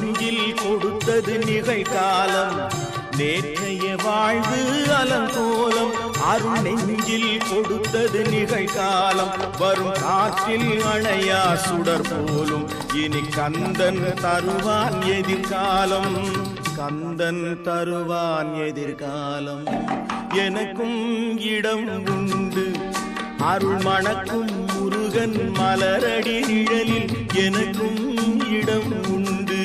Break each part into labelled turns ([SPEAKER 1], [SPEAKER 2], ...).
[SPEAKER 1] நெஞ்சில் கொடுத்தது நிகழ்காலம். நேற்றைய வாழ்வு அலங்கோலம். அருள் நெஞ்சில் கொடுத்தது நிகழ்காலம். வரும் காற்றில் அணையா சுடர் போலும். இனி கந்தன் தருவான் எதிர்காலம். கந்தன் தருவான் எதிர்காலம். எனக்கும் இடம் உண்டு. அருள் மணக்கும் முருகன் மலரடி நிழலில். எனக்கும் இடம் உண்டு.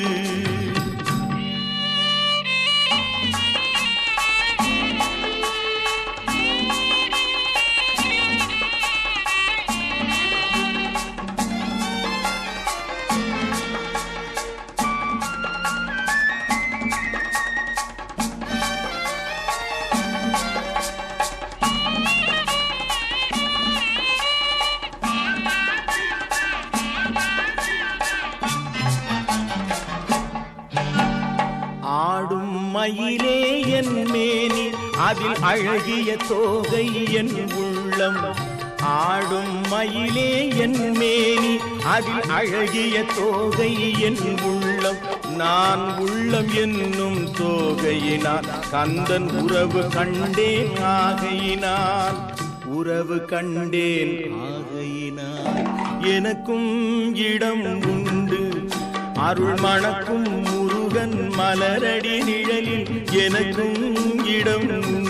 [SPEAKER 1] அதில் அழகிய தோகை என் உள்ளம். ஆடும் மயிலே என் மேனி அதில் அழகிய தோகை என் உள்ளம். நான் உள்ளம் என்னும் தோகையினால் கந்தன் உறவு கண்டேன் ஆகையினால். உறவு கண்டேன் ஆகையினால். எனக்கும் இடம் உண்டு. அருள் மணக்கும் முருகன் மலரடி நிழலில் எனக்கும் இடம் உண்டு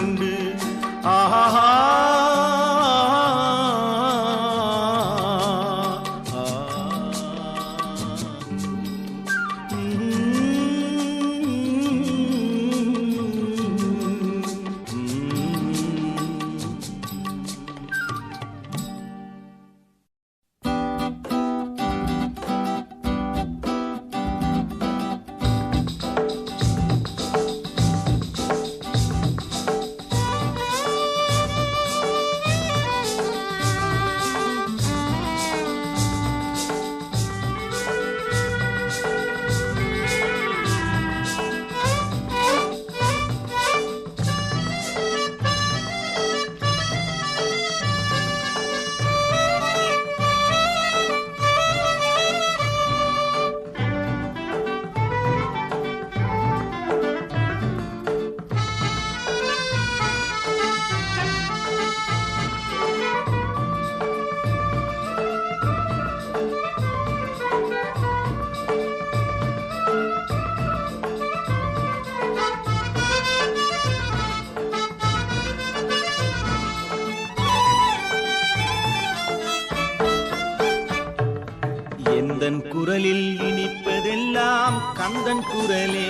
[SPEAKER 1] குரலே.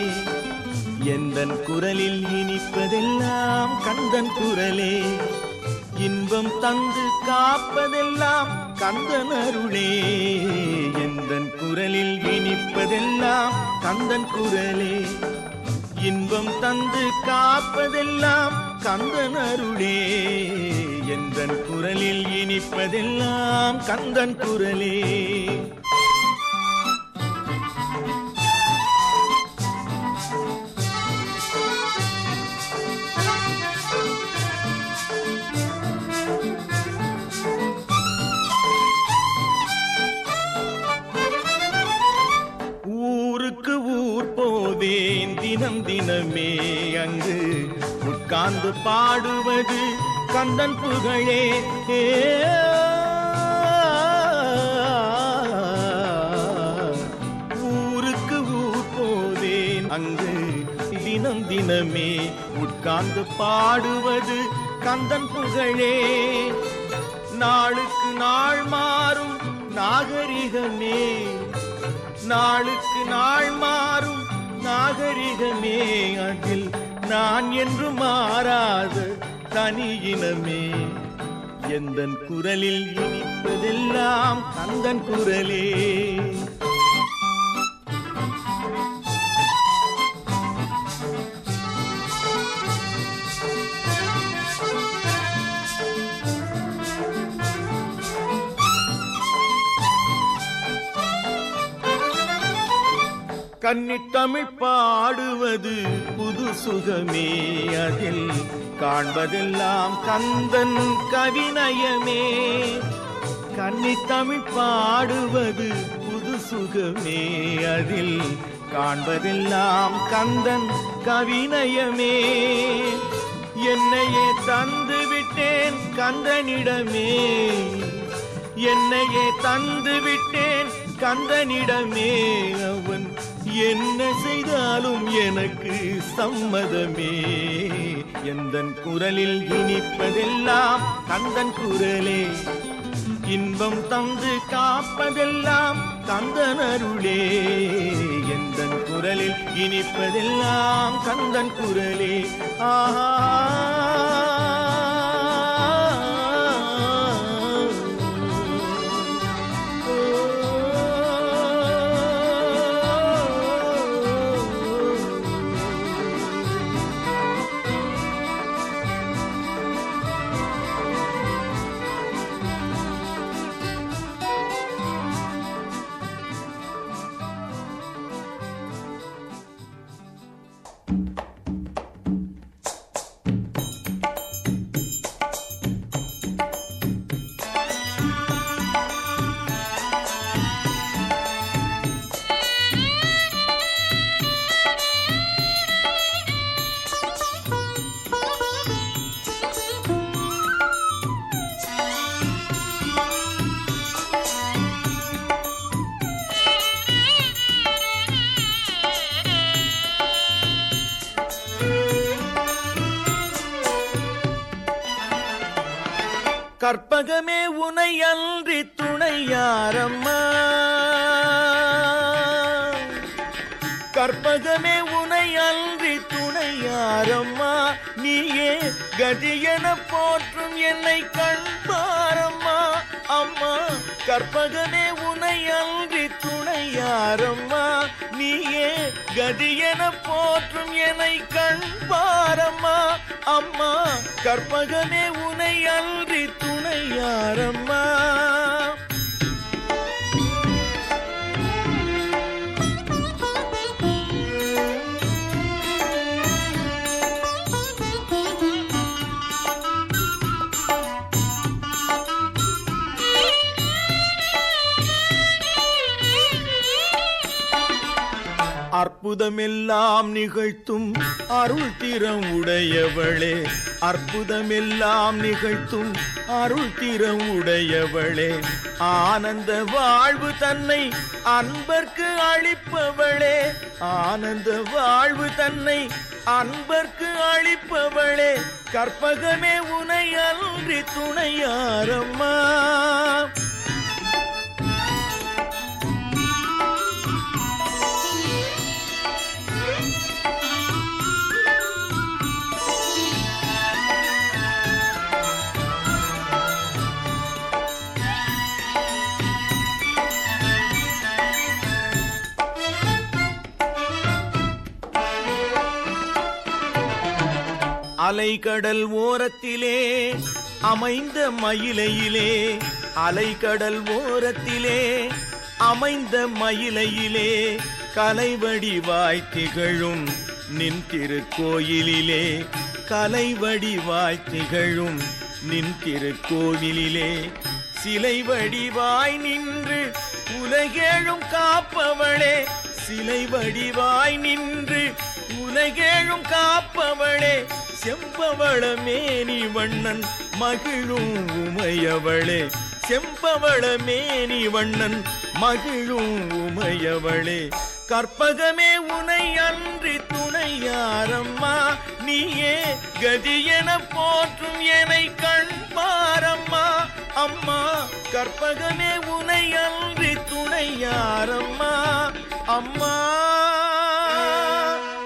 [SPEAKER 1] எந்தன் குரலில் இனிப்பதெல்லாம் கந்தன் குரலே. இன்பம் தந்து காப்பதெல்லாம் கந்தன் அருளே. எந்தன் குரலில் இனிப்பதெல்லாம் கந்தன் குரலே. இன்பம் தந்து காப்பதெல்லாம் கந்தன் அருளே. எந்தன் குரலில் இனிப்பதெல்லாம் கந்தன் குரலே. உட்கார்ந்து பாடுவது கந்தன் புகழே. ஊருக்கு ஊர் போவேன் அங்கு தினம் தினமே. உட்கார்ந்து பாடுவது கந்தன் புகழே. நாளுக்கு நாள் மாறும் நாகரிகமே. நாளுக்கு நாள் மாறும் நாகரிகமே. அதில் நான் என்று மாறாத தனியினமே. எந்தன் குரலில் இனிப்பதெல்லாம் கந்தன் குரலே. கன்னித்தமிழ் பாடுவது புது சுகமே. அதில் காண்பதெல்லாம் கந்தன் கவிநயமே. கன்னித்தமிழ் பாடுவது புது சுகமே. அதில் காண்பதெல்லாம் கந்தன் கவிநயமே. என்னையே தந்து விட்டேன் கந்தனிடமே. என்னையே தந்து விட்டேன் கந்தனிடமே. அவன் என்ன செய்தாலும் எனக்கு சம்மதமே. எந்தன் குரலில் இனிப்பதெல்லாம் கந்தன் குரலே. இன்பம் தந்து காப்பதெல்லாம் கந்தன் அருளே. எந்தன் குரலில் இனிப்பதெல்லாம் கந்தன் குரலே. ஆஹா. உலகமே உனை அன்றி துணையாரம்மா. கற்பகமே உனை அன்றி துணையாரம்மா. நீயே கதியென போற்றும் என்னை கண்பாரம்மா. அம்மா கற்பகமே உனை அன்றி துணையாரம்மா. நீயே கதியென போற்றும் என்னை கண்பாரம்மா. அம்மா கற்பகமே உனை அன்றி துணையாரம்மா. அற்புதமெல்லாம் நிகழ்த்தும் அருள் திறம் உடையவளே அற்புதமெல்லாம் நிகழ்த்தும் அருள் திறம் உடையவளே ஆனந்த வாழ்வு தன்னை அன்பர்க்கு அளிப்பவளே. ஆனந்த வாழ்வு தன்னை அன்பர்க்கு அளிப்பவளே. கற்பகமே உனை அன்றி துணையாரம்மா. அலைக்கடல் ஓரத்திலே அமைந்த மயிலையிலே அலைக்கடல் ஓரத்திலே அமைந்த மயிலையிலே கலைவடிவாய் திகழும் நின் திருக்கோயிலிலே கலைவடிவாய் திகழும் நின் திருக்கோவிலிலே. சிலை வடிவாய் நின்று உலகேழும் காப்பவளே சிலை வடிவாய் நின்று உலகேழும் காப்பவளே செம்பவள மேனி வண்ணன் மகிழும் உமையவளே. செம்பவள மேனி வண்ணன் மகிழும் உமையவளே. கற்பகமே உனை அன்றி துணையாரம்மா நீயே கதியென போற்றும் என்னை கண்பாரம்மா அம்மா கற்பகமே உனை அன்றி துணையாரம்மா. அம்மா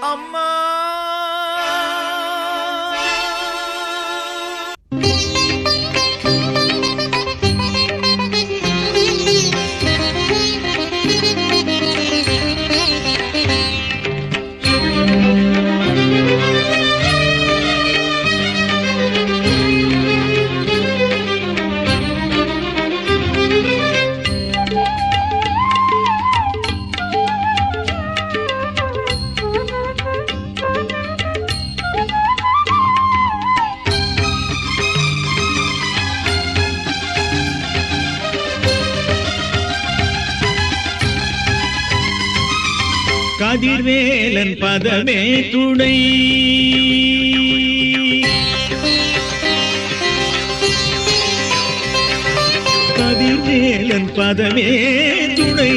[SPEAKER 1] அம்மா.
[SPEAKER 2] கதிர்வேலன் பதமே துணை. கதிர்வேலன் பதமே துணை.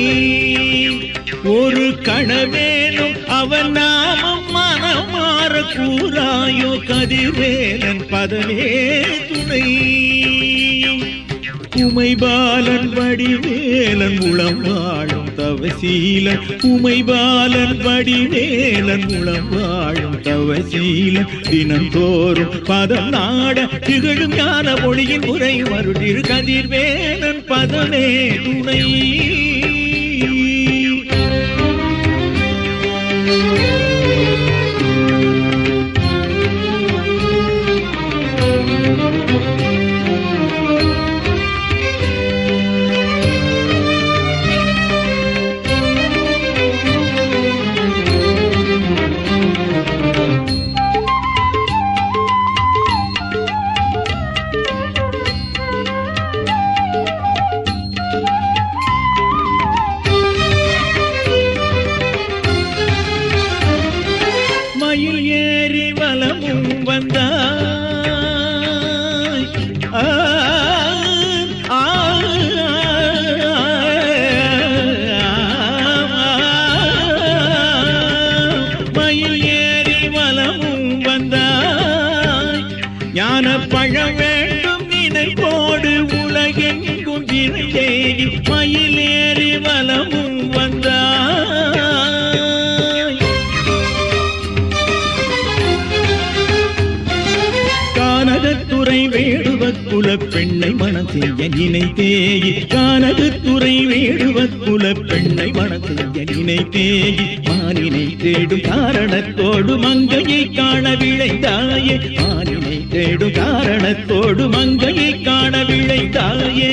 [SPEAKER 2] ஒரு கணவேனும் அவன் நாமம் மனமாற கூறாயோ கதிர்வேலன் பதமே துணை. உமை பாலன் வடிவேலன் உளம் வாழும் தவசீலன். உமை பாலன் வடிவேலன் உளம் வாழும் தவசீலன். தினந்தோறும் பதம் நாட திகழும் ஞான மொழியின் உரை மருடிரு கதிர்வேலன் பதமே துணை. குலப்பெண்ணை குல பெண்ணை மனம் செய்ய நினைத்தேயி கானகத்துறை வேடுவ குல பெண்ணை மனம் செய்ய நினைத்தேயி மானினை தேடும் காரணத்தோடு மங்கையை காண விளைந்தாயே மானினை தேடும் காரணத்தோடு மங்கையை காண விளைந்தாயே